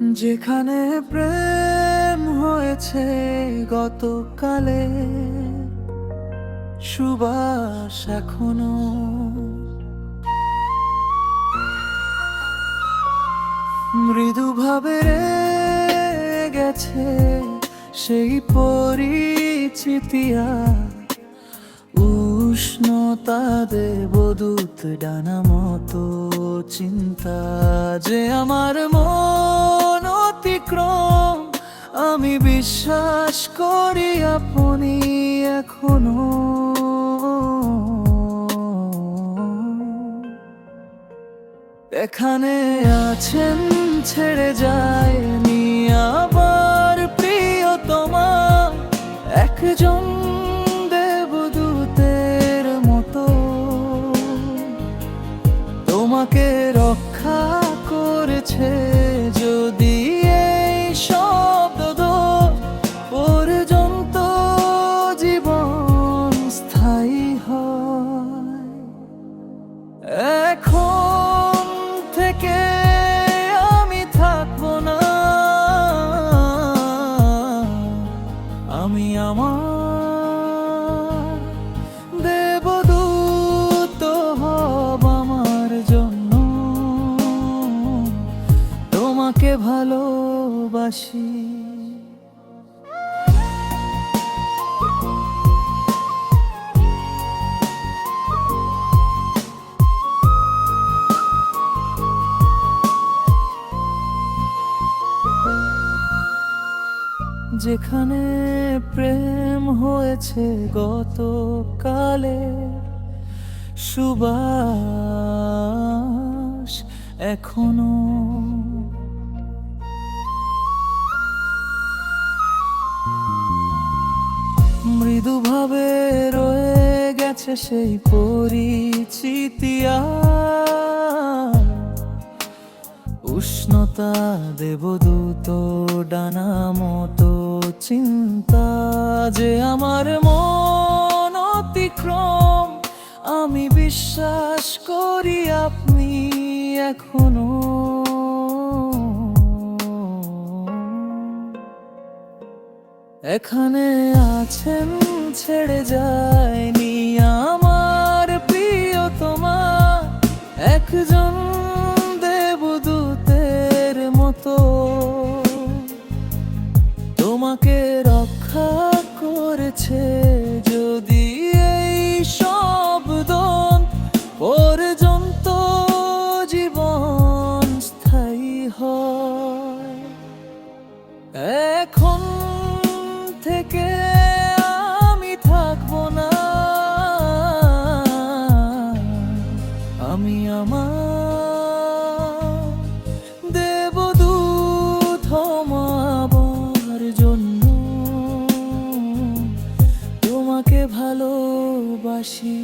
যেখানে প্রেম হয়েছে গতকালে সুবাস এখনও। মৃদুভাবে গেছে সেই পরিচিতিয়া উষ্ণতা দেবদূত ডানা মতো চিন্তা যে আমার মন অতিক্রম। আমি বিশ্বাস করি আপনি এখনও। এখানে আছেন ছেড়ে যায়নি ভালোবাসি। যেখানে প্রেম হয়েছে গতকালে সুবাস এখনও মৃদুভাবে রয়ে গেছে সেই পরিচিতিয়া উষ্ণতা দেবদূত ডানা মতো চিন্তা যে আমার মন অতিক্রম। আমি বিশ্বাস করি আপনি এখনও। এখানে আছেন ছেড়ে যায়নি আমার প্রিয়তমা একজন দেবদূতের মতো। তোমাকে রক্ষা করেছে যদি এই শব্দ পর্যন্ত জীবন স্থায়ী হয়। এখন থেকে তুমি আমার দেবদূত জন্য। তোমাকে ভালোবাসি।